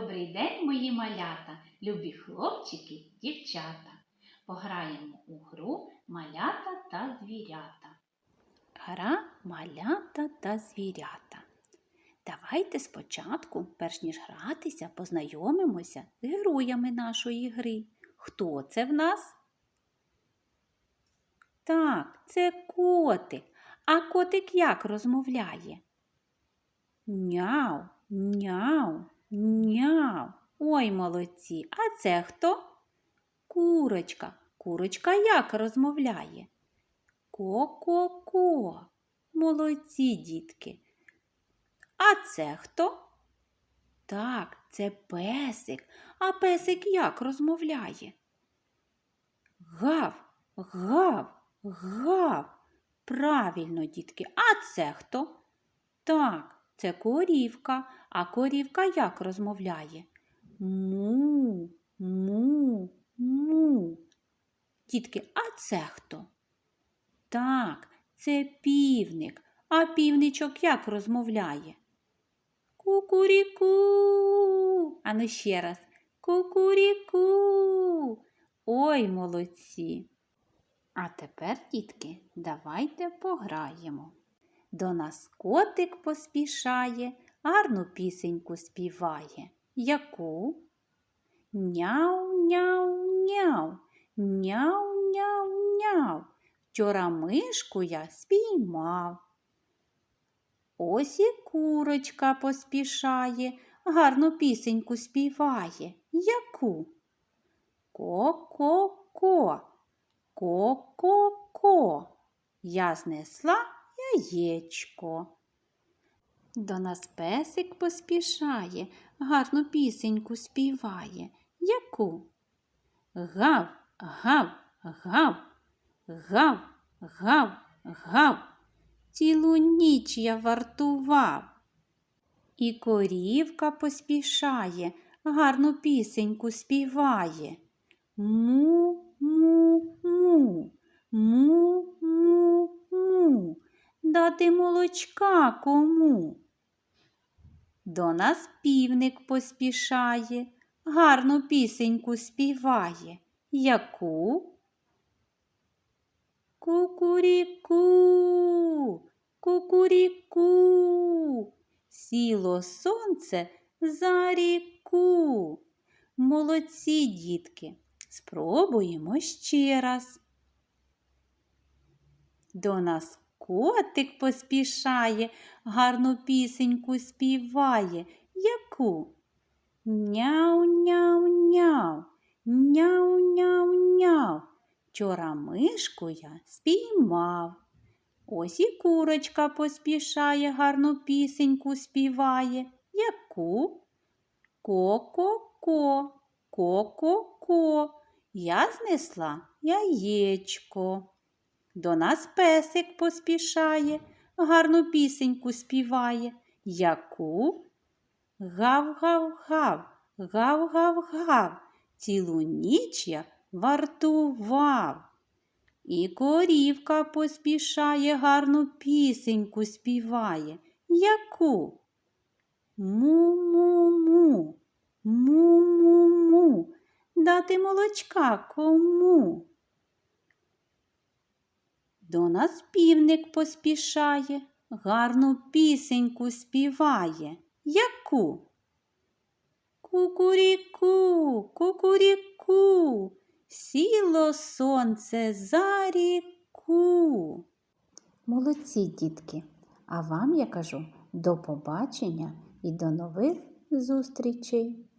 Добрий день, мої малята, любі хлопчики, дівчата. Пограємо у гру малята та звірята. Гра малята та звірята. Давайте спочатку, перш ніж гратися, познайомимося з героями нашої гри. Хто це в нас? Так, це котик. А котик як розмовляє? Няу, няу, няу. Ой, молодці. А це хто? Курочка. Курочка як розмовляє? Ко-ко-ко. Молодці, дітки. А це хто? Так, це песик. А песик як розмовляє? Гав, гав, гав. Правильно, дітки. А це хто? Так, це корівка. А корівка як розмовляє? Му, му, му. Дітки, а це хто? Так, це півник. А півничок як розмовляє? Кукуріку. Ану ще раз. Кукуріку. Ой, молодці. А тепер, дітки, давайте пограємо. До нас котик поспішає, гарну пісеньку співає. Яку? Няу, няу, няу, няу, няу, няу. Вчора мишку я спіймав. Ось і курочка поспішає, гарну пісеньку співає. Яку? Ко-ко-ко, ко-ко-ко. Я знесла яєчко. До нас песик поспішає, гарну пісеньку співає. Яку? Гав, гав, гав, гав, гав, гав. Цілу ніч я вартував. І корівка поспішає, гарну пісеньку співає. Му, му, му, му, му, му. Дати молочка кому? До нас півник поспішає, гарну пісеньку співає. Яку? Кукуріку, кукуріку, сіло сонце за ріку. Молодці, дітки, спробуємо ще раз. До нас котик поспішає, гарну пісеньку співає. Яку? Няу-няу-няу, няу-няу-няу. Вчора мишку я спіймав. Ось і курочка поспішає, гарну пісеньку співає. Яку? Ко-ко-ко, ко-ко-ко. Я знесла яєчко. До нас песик поспішає, гарну пісеньку співає. Яку? Гав-гав-гав, гав-гав-гав. Цілу ніч я вартував. І корівка поспішає, гарну пісеньку співає. Яку? Му-му-му, му-му-му. Дати молочка кому? До нас півник поспішає, гарну пісеньку співає. Яку? Кукуріку, кукуріку, сіло сонце за ріку. Молодці, дітки, а вам я кажу до побачення і до нових зустрічей.